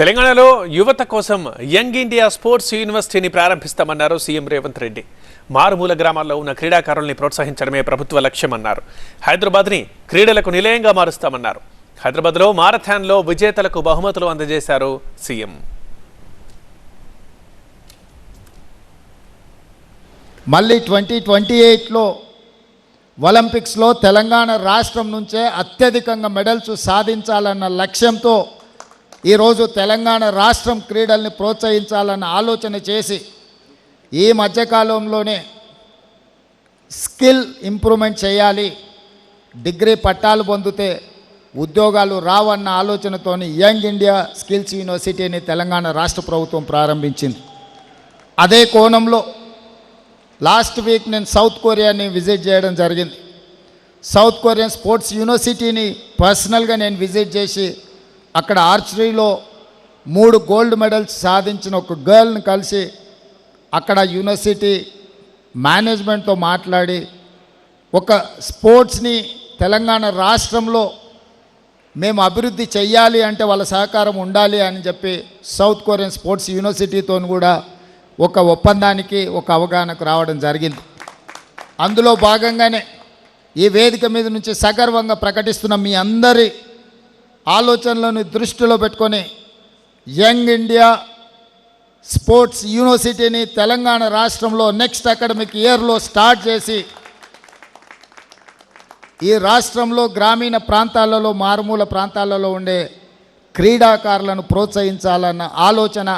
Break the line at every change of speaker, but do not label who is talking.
తెలంగాణలో యువత కోసం యంగ్ ఇండియా స్పోర్ట్స్ యూనివర్సిటీని ప్రారంభిస్తామన్నారు సీఎం రేవంత్ రెడ్డి. మారుమూల గ్రామాల్లో ఉన్న క్రీడాకారుల్ని ప్రోత్సహించడమే ప్రభుత్వ లక్ష్యమన్నారు. హైదరాబాద్ని క్రీడలకు నిలయంగా మారుస్తామన్నారు. హైదరాబాద్లో మారథాన్లో విజేతలకు బహుమతులు అందజేశారు సీఎం.
మళ్ళీ ట్వంటీ ట్వంటీ ఎయిట్లో ఒలింపిక్స్లో తెలంగాణ రాష్ట్రం నుంచే అత్యధికంగా మెడల్స్ సాధించాలన్న లక్ష్యంతో ఈరోజు తెలంగాణ రాష్ట్రం క్రీడల్ని ప్రోత్సహించాలన్న ఆలోచన చేసి ఈ మధ్యకాలంలోనే స్కిల్ ఇంప్రూవ్మెంట్ చేయాలి డిగ్రీ పట్టాలు పొందితే ఉద్యోగాలు రావన్న ఆలోచనతోని యంగ్ ఇండియా స్కిల్స్ యూనివర్సిటీని తెలంగాణ రాష్ట్ర ప్రభుత్వం ప్రారంభించింది. అదే కోణంలో లాస్ట్ వీక్ నేను సౌత్ కొరియాని విజిట్ చేయడం జరిగింది. సౌత్ కొరియన్ స్పోర్ట్స్ యూనివర్సిటీని పర్సనల్గా నేను విజిట్ చేసి అక్కడ ఆర్చరీలో మూడు గోల్డ్ మెడల్స్ సాధించిన ఒక గర్ల్ని కలిసి అక్కడ యూనివర్సిటీ మేనేజ్మెంట్తో మాట్లాడి ఒక స్పోర్ట్స్ని తెలంగాణ రాష్ట్రంలో మేము అభివృద్ధి చెయ్యాలి అంటే వాళ్ళ సహకారం ఉండాలి అని చెప్పి సౌత్ కొరియన్ స్పోర్ట్స్ యూనివర్సిటీతో కూడా ఒక ఒప్పందానికి ఒక అవగాహనకు రావడం జరిగింది. అందులో భాగంగానే ఈ వేదిక మీద నుంచి సగర్వంగా ప్రకటిస్తున్న మీ అందరి ఆలోచనలను దృష్టిలో పెట్టుకొని యంగ్ ఇండియా స్పోర్ట్స్ యూనివర్సిటీని తెలంగాణ రాష్ట్రంలో నెక్స్ట్ అకాడమిక్ ఇయర్లో స్టార్ట్ చేసి ఈ రాష్ట్రంలో గ్రామీణ ప్రాంతాలలో మారుమూల ప్రాంతాలలో ఉండే క్రీడాకారులను ప్రోత్సహించాలన్న ఆలోచన